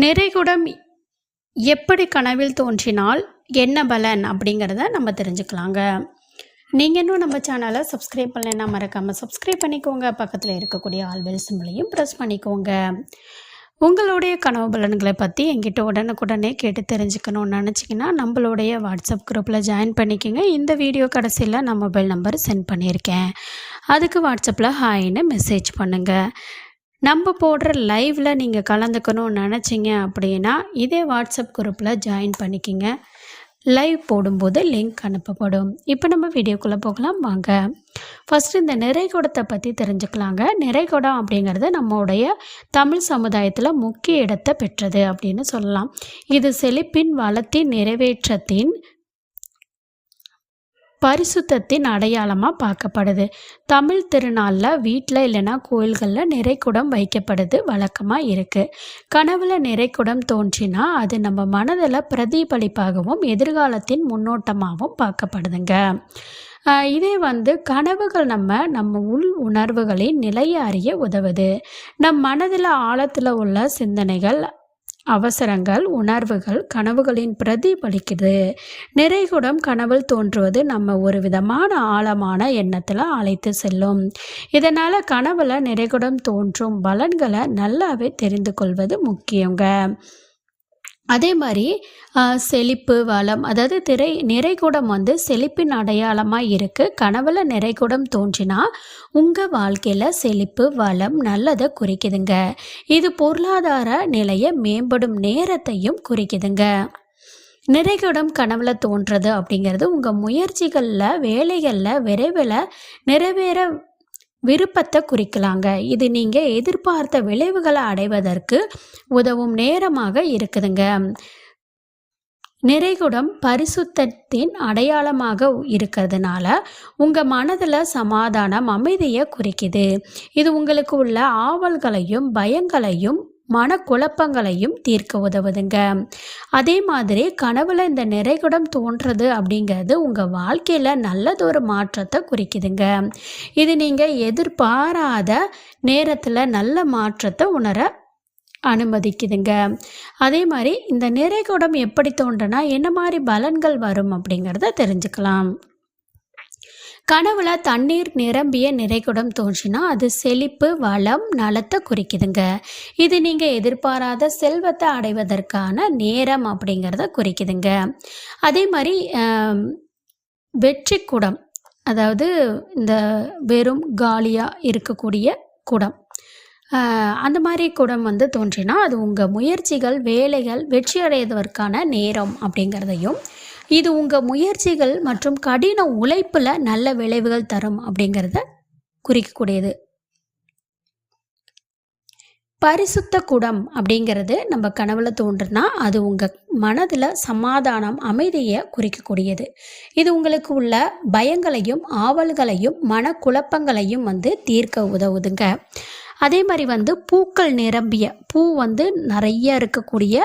நிறைகுடம் எப்படி கனவில் தோன்றினால் என்ன பலன் அப்படிங்கிறத நம்ம தெரிஞ்சுக்கலாங்க. நீங்கள் இன்னும் நம்ம சேனலை சப்ஸ்கிரைப் பண்ணலைன்னா மறக்காமல் சப்ஸ்கிரைப் பண்ணிக்கோங்க. பக்கத்தில் இருக்கக்கூடிய ஆல்வெல் சிம்பிளையும் ப்ரெஸ் பண்ணிக்கோங்க. உங்களுடைய கனவு பலன்களை பற்றி எங்கிட்ட உடனுக்குடனே கேட்டு தெரிஞ்சுக்கணும்னு நினச்சிங்கன்னா நம்மளுடைய வாட்ஸ்அப் குரூப்பில் ஜாயின் பண்ணிக்கோங்க. இந்த வீடியோ கடைசியில் நான் மொபைல் நம்பர் சென்ட் பண்ணியிருக்கேன். அதுக்கு வாட்ஸ்அப்பில் ஹாய்னு மெசேஜ் பண்ணுங்கள் நம்ம போடுற லைவில் நீங்கள் கலந்துக்கணும்னு நினச்சிங்க அப்படின்னா இதே வாட்ஸ்அப் குரூப்பில் ஜாயின் பண்ணிக்கிங்க. லைவ் போடும்போது லிங்க் அனுப்பப்படும். இப்போ நம்ம வீடியோக்குள்ளே போகலாம் வாங்க. ஃபஸ்ட்டு இந்த நிறைகுடத்தை பற்றி தெரிஞ்சுக்கலாங்க. நிறைகுடம் அப்படிங்கிறது நம்மளுடைய தமிழ் சமுதாயத்தில் முக்கிய இடத்தை பெற்றது அப்படின்னு சொல்லலாம். இது செழிப்பின் வளத்தின் நிறைவேற்றத்தின் பரிசுத்தத்தின் அடையாளமாக பார்க்கப்படுது. தமிழ் திருநாளில் வீட்டில் இல்லைன்னா கோயில்களில் நிறைக்குடம் வைக்கப்படுது வழக்கமாக இருக்குது கனவுல நிறைக்குடம் தோன்றினா அது நம்ம மனதில் பிரதிபலிப்பாகவும் எதிர்காலத்தின் முன்னோட்டமாகவும் பார்க்கப்படுதுங்க. இதே வந்து கனவுகள் நம்ம நம்ம உள் உணர்வுகளின் நிலையை அறிய உதவுது. நம் மனதில் ஆழத்தில் உள்ள சிந்தனைகள் அவசரங்கள் உணர்வுகள் கனவுகளின் பிரதிபலிக்குது. நிறைகுடம் கனவில் தோன்றுவது நம்ம ஒரு விதமான ஆழமான எண்ணத்தில் அழைத்து செல்லும். இதனால் கனவில் நிறைகுடம் தோன்றும் பலன்களை நல்லாவே தெரிந்து கொள்வது முக்கியங்க. அதே மாதிரி செழிப்பு வளம் அதாவது திரை நிறைகுடம் வந்து செழிப்பின் அடையாளமாக இருக்குது கனவுல நிறைகுடம் தோன்றினா உங்கள் வாழ்க்கையில் செழிப்பு வளம் நல்லதை குறிக்குதுங்க. இது பொருளாதார நிலையை மேம்படும் நேரத்தையும் குறிக்குதுங்க. நிறைகுடம் கனவுல தோன்றது அப்படிங்கிறது உங்கள் முயற்சிகளில் வேலைகளில் விரைவில் நிறைவேற விருப்பத்தை குறிக்கலாங்க. இது நீங்கள் எதிர்பார்த்த விளைவுகளை அடைவதற்கு உதவும் நேரமாக இருக்குதுங்க. நிறைகுடம் பரிசுத்தத்தின் அடையாளமாக இருக்கிறதுனால உங்கள் மனதில் சமாதானம் அமைதியை குறிக்குது. இது உங்களுக்கு உள்ள ஆவல்களையும் பயங்களையும் மனக்குழப்பங்களையும் தீர்க்க உதவுதுங்க. அதே மாதிரி கனவுல இந்த நிறைகுடம் தோன்றது அப்படிங்கிறது உங்கள் வாழ்க்கையில் நல்லதொரு மாற்றத்தை குறிக்குதுங்க. இது நீங்கள் எதிர்பாராத நேரத்தில் நல்ல மாற்றத்தை உணர அனுமதிக்குதுங்க. அதே மாதிரி இந்த நிறைகுடம் எப்படி தோன்றுனா என்ன மாதிரி பலன்கள் வரும் அப்படிங்கிறத தெரிஞ்சுக்கலாம். கனவுல தண்ணீர் நிரம்பிய நிறைகுடம் தோன்றினா அது செழிப்பு வளம் நலத்தை குறிக்குதுங்க. இது நீங்கள் எதிர்பாராத செல்வத்தை அடைவதற்கான நேரம் அப்படிங்கிறத குறிக்குதுங்க. அதே மாதிரி வெற்றி குடம் அதாவது இந்த வெறும் காலியாக இருக்கக்கூடிய குடம். அந்த மாதிரி குடம் வந்து தோன்றினா அது உங்கள் முயற்சிகள் வேலைகள் வெற்றி அடைவதற்கான நேரம் அப்படிங்கிறதையும் இது உங்கள் முயற்சிகள் மற்றும் கடின உழைப்பில் நல்ல விளைவுகள் தரும் அப்படிங்கிறத குறிக்கக்கூடியது. பரிசுத்த குடம் அப்படிங்கிறது நம்ம கனவுல தோன்றுனா அது உங்கள் மனதில் சமாதானம் அமைதியை குறிக்கக்கூடியது. இது உங்களுக்கு உள்ள பயங்களையும் ஆவல்களையும் மனக்குழப்பங்களையும் வந்து தீர்க்க உதவுதுங்க. அதே மாதிரி வந்து பூக்கள் நிரம்பிய பூ வந்து நிறைய இருக்கக்கூடிய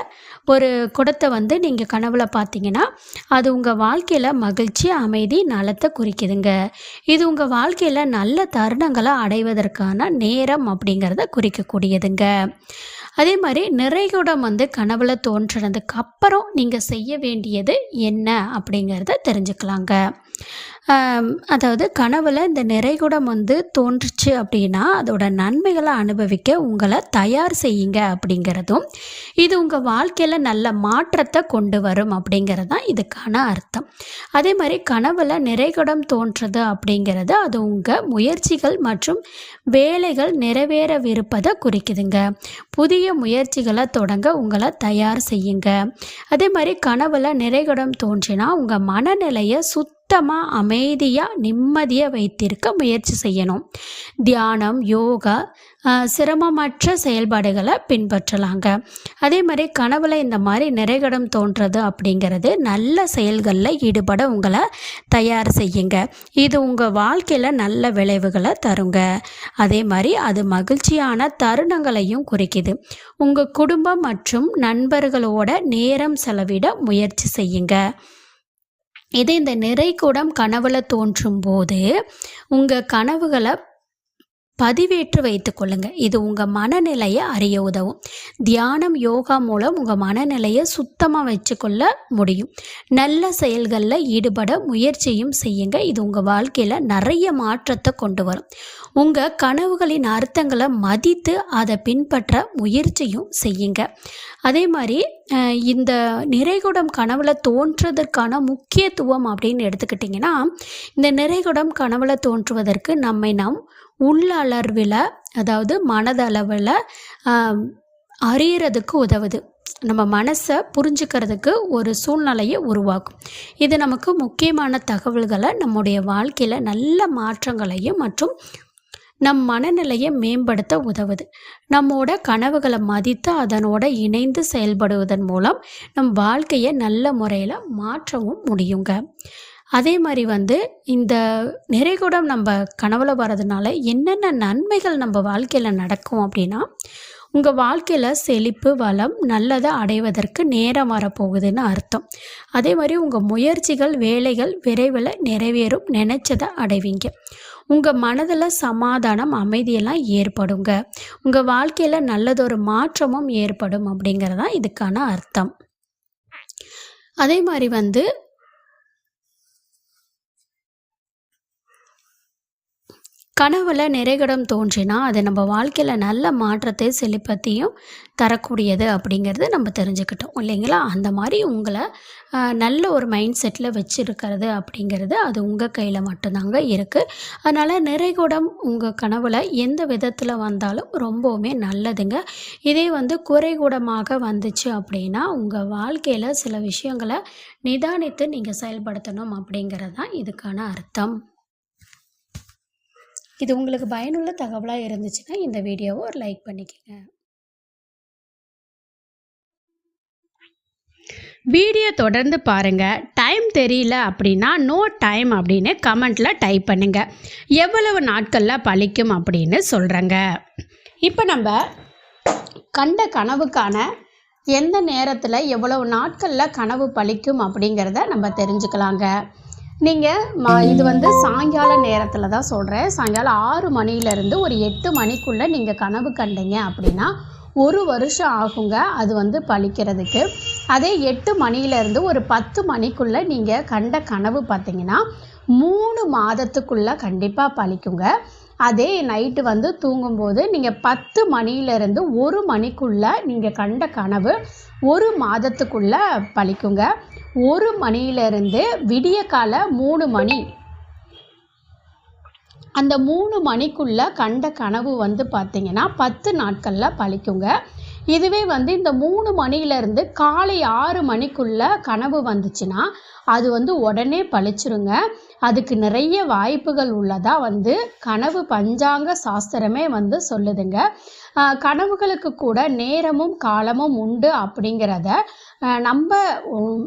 ஒரு குடத்தை வந்து நீங்கள் கனவுல பார்த்தீங்கன்னா அது உங்கள் வாழ்க்கையில் மகிழ்ச்சி அமைதி நலத்தை குறிக்குதுங்க. இது உங்கள் வாழ்க்கையில் நல்ல தருணங்களை அடைவதற்கான நேரம் அப்படிங்கிறத குறிக்கக்கூடியதுங்க. அதே மாதிரி நிறைகுடம் வந்து கனவுல தோன்றினதுக்கு அப்புறம் நீங்கள் செய்ய வேண்டியது என்ன அப்படிங்கிறத தெரிஞ்சுக்கலாங்க. அதாவது கனவுல இந்த நிறைகுடம் வந்து தோன்றுச்சு அப்படின்னா அதோட நன்மைகளை அனுபவிக்க உங்களை தயார் செய்யுங்க அப்படிங்கிறதும் இது உங்கள் வாழ்க்கையில் நல்ல மாற்றத்தை கொண்டு வரும் அப்படிங்கிறது தான் இதுக்கான அர்த்தம். அதே மாதிரி கனவுல நிறைகுடம் தோன்றது அப்படிங்கிறது அது உங்கள் முயற்சிகள் மற்றும் வேலைகள் நிறைவேறவிருப்பதை குறிக்குதுங்க. புதிய முயற்சிகளை தொடங்க உங்களை தயார் செய்யுங்க. அதே மாதிரி கனவுல நிறைகடம் தோன்றினா உங்கள் மனநிலையை சுத்த சுத்தமாக அமைதியாக நிம்மதியாக வைத்திருக்க முயற்சி செய்யணும். தியானம் யோகா சிரமமற்ற செயல்பாடுகளை பின்பற்றலாங்க. அதே மாதிரி கனவுல இந்த மாதிரி நிறைகடம் தோன்றது அப்படிங்கிறது நல்ல செயல்களில் ஈடுபட உங்களை தயார் செய்யுங்க. இது உங்கள் வாழ்க்கையில் நல்ல விளைவுகளை தருங்க. அதே மாதிரி அது மகிழ்ச்சியான தருணங்களையும் குறிக்குது. உங்கள் குடும்பம் மற்றும் நண்பர்களோட நேரம் செலவிட முயற்சி செய்யுங்க. இதே இந்த நிறைகுடம் கனவுல தோன்றும் போது உங்கள் கனவுகளை பதிவேற்று வைத்து கொள்ளுங்க. இது உங்கள் மனநிலையை அறிய உதவும். தியானம் யோகா மூலம் உங்கள் மனநிலையை சுத்தமாக வச்சுக்கொள்ள முடியும். நல்ல செயல்களில் ஈடுபட முயற்சியும் செய்யுங்க. இது உங்கள் வாழ்க்கையில் நிறைய மாற்றத்தை கொண்டு வரும். உங்கள் கனவுகளின் அர்த்தங்களை மதித்து அதை பின்பற்ற முயற்சியும் செய்யுங்க. அதே மாதிரி இந்த நிறைகுடம் கனவுல தோன்றதற்கான முக்கியத்துவம் அப்படின்னு எடுத்துக்கிட்டிங்கன்னா இந்த நிறைகுடம் கனவுல தோன்றுவதற்கு நம்மை நாம் உள்ளளர்வில் அதாவது மனதளவில் அறியறதுக்கு உதவுது. நம்ம மனசை புரிஞ்சுக்கிறதுக்கு ஒரு சூழ்நிலையை உருவாக்கும். இது நமக்கு முக்கியமான தகவல்களை நம்முடைய வாழ்க்கையில் நல்ல மாற்றங்களையும் மற்றும் நம் மனநிலையை மேம்படுத்த உதவுது. நம்மோட கனவுகளை மதித்து அதனோட இணைந்து செயல்படுவதன் மூலம் நம் வாழ்க்கையை நல்ல முறையில் மாற்றவும் முடியுங்க. அதே மாதிரி வந்து இந்த நிறைகுடம் நம்ம கனவுல வர்றதுனால என்னென்ன நன்மைகள் நம்ம வாழ்க்கையில் நடக்கும் அப்படின்னா உங்கள் வாழ்க்கையில் செழிப்பு வளம் நல்லதை அடைவதற்கு நேரம் வரப்போகுதுன்னு அர்த்தம். அதே மாதிரி உங்கள் முயற்சிகள் வேலைகள் விரைவில் நிறைவேறும் நினைச்சதை அடைவீங்க. உங்கள் மனதில் சமாதானம் அமைதியெல்லாம் ஏற்படுங்க. உங்கள் வாழ்க்கையில் நல்லதொரு மாற்றமும் ஏற்படும் அப்படிங்கிறது தான் இதுக்கான அர்த்தம். அதே மாதிரி வந்து கனவுல நிறைகடம் தோன்றினா அது நம்ம வாழ்க்கையில் நல்ல மாற்றத்தை செழிப்பத்தையும் தரக்கூடியது அப்படிங்கிறது நம்ம தெரிஞ்சுக்கிட்டோம். இல்லைங்களா? அந்த மாதிரி உங்களை நல்ல ஒரு மைண்ட் செட்டில் வச்சுருக்கிறது அப்படிங்கிறது அது உங்கள் கையில் மட்டும்தாங்க இருக்குது அதனால் நிறைகுடம் உங்கள் கனவில் எந்த விதத்தில் வந்தாலும் ரொம்பவுமே நல்லதுங்க. இதே வந்து குறைகுடமாக வந்துச்சு அப்படின்னா உங்கள் வாழ்க்கையில் சில விஷயங்களை நிதானித்து நீங்கள் செயல்படுத்தணும் அப்படிங்கிறது தான் இதுக்கான அர்த்தம். இது உங்களுக்கு பயனுள்ள தகவலாக இருந்துச்சுன்னா இந்த வீடியோவை ஒரு லைக் பண்ணிக்கோங்க. வீடியோ தொடர்ந்து பாருங்கள் டைம் தெரியல அப்படின்னா நோ டைம் அப்படின்னு கமெண்ட்டில் டைப் பண்ணுங்கள் எவ்வளவு நாட்களில் பழிக்கும் அப்படின்னு சொல்கிறேங்க இப்போ நம்ம கண்ட கனவுக்கான எந்த நேரத்தில் எவ்வளவு நாட்களில் கனவு பழிக்கும் அப்படிங்கிறத நம்ம தெரிஞ்சுக்கலாங்க. நீங்கள் ம இது வந்து சாயங்கால நேரத்தில் தான் சொல்கிறேன் சாயங்காலம் ஆறு மணிலேருந்து ஒரு எட்டு மணிக்குள்ளே நீங்கள் கனவு கண்டீங்க அப்படின்னா ஒரு வருஷம் ஆகுங்க அது வந்து பழிக்கிறதுக்கு. அதே எட்டு மணியிலேருந்து ஒரு பத்து மணிக்குள்ளே நீங்கள் கண்ட கனவு பார்த்தீங்கன்னா மூணு மாதத்துக்குள்ளே கண்டிப்பாக பழிக்குங்க. அதே நைட்டு வந்து தூங்கும்போது நீங்கள் பத்து மணியிலேருந்து ஒரு மணிக்குள்ளே நீங்கள் கண்ட கனவு ஒரு மாதத்துக்குள்ளே பழிக்குங்க. ஒரு மணியிலேருந்து விடிய கால மூணு மணி. அந்த மூணு மணிக்குள்ளே கண்ட கனவு வந்து பார்த்தீங்கன்னா பத்து நாட்களில் பழிக்குங்க. இதுவே வந்து இந்த மூணு மணியிலேருந்து காலை ஆறு மணிக்குள்ளே கனவு வந்துச்சுன்னா அது வந்து உடனே பழிச்சிருங்க. அதுக்கு நிறைய வாய்ப்புகள் உள்ளதாக வந்து கனவு பஞ்சாங்க சாஸ்திரமே வந்து சொல்லுதுங்க. கனவுகளுக்கு கூட நேரமும் காலமும் உண்டு அப்படிங்கிறத நம்ம உம்,